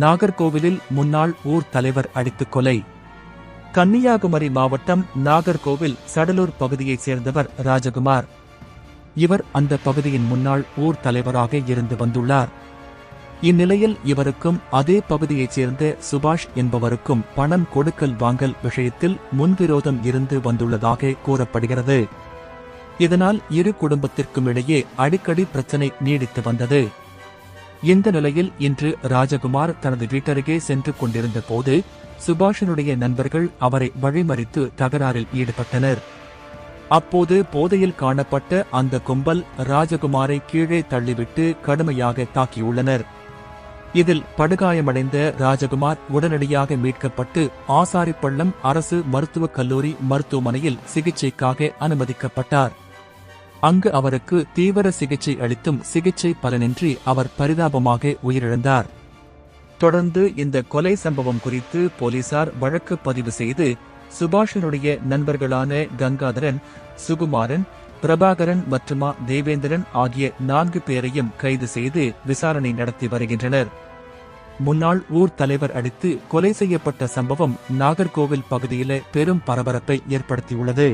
நாகர்கோவிலில் முன்னாள் ஊர் தலைவர் அடித்துக் கொலை. கன்னியாகுமரி மாவட்டம் நாகர்கோவில் சடலூர் பகுதியைச் சேர்ந்தவர் ராஜகுமார். இவர் அந்த பகுதியின் முன்னாள் ஊர் தலைவராக இருந்து வந்துள்ளார். இந்நிலையில் இவருக்கும் அதே பகுதியைச் சேர்ந்த சுபாஷ் என்பவருக்கும் பணம் கொடுக்கல் வாங்கல் விஷயத்தில் முன்விரோதம் இருந்து வந்துள்ளதாக கூறப்படுகிறது. இதனால் இரு குடும்பத்திற்கும் இடையே அடிக்கடி பிரச்சனை நீடித்து வந்தது. இந்த நிலையில் இன்று ராஜகுமார் தனது வீட்டருகே சென்று கொண்டிருந்த போது சுபாஷனுடைய நண்பர்கள் அவரை வழிமறித்து தகராறில் ஈடுபட்டனர். அப்போது போதையில் காணப்பட்ட அந்த கும்பல் ராஜகுமாரை கீழே தள்ளிவிட்டு கடுமையாக தாக்கியுள்ளனர். இதில் படுகாயமடைந்த ராஜகுமார் உடனடியாக மீட்கப்பட்டு ஆசாரிப்பள்ளம் அரசு மருத்துவக் கல்லூரி மருத்துவமனையில் சிகிச்சைக்காக அனுமதிக்கப்பட்டார். அங்கு அவருக்கு தீவிர சிகிச்சை அளித்தும் சிகிச்சை பலனின்றி அவர் பரிதாபமாக உயிரிழந்தார். தொடர்ந்து இந்த கொலை சம்பவம் குறித்து போலீசார் வழக்கு பதிவு செய்து சுபாஷனுடைய நண்பர்களான கங்காதரன் சுகுமாரன் பிரபாகரன் மற்றும் தேவேந்திரன் ஆகிய நான்கு பேரையும் கைது செய்து விசாரணை நடத்தி வருகின்றனர். முன்னாள் ஊர் தலைவர் அடித்து கொலை செய்யப்பட்ட சம்பவம் நாகர்கோவில் பகுதியில பெரும் பரபரப்பை ஏற்படுத்தியுள்ளது.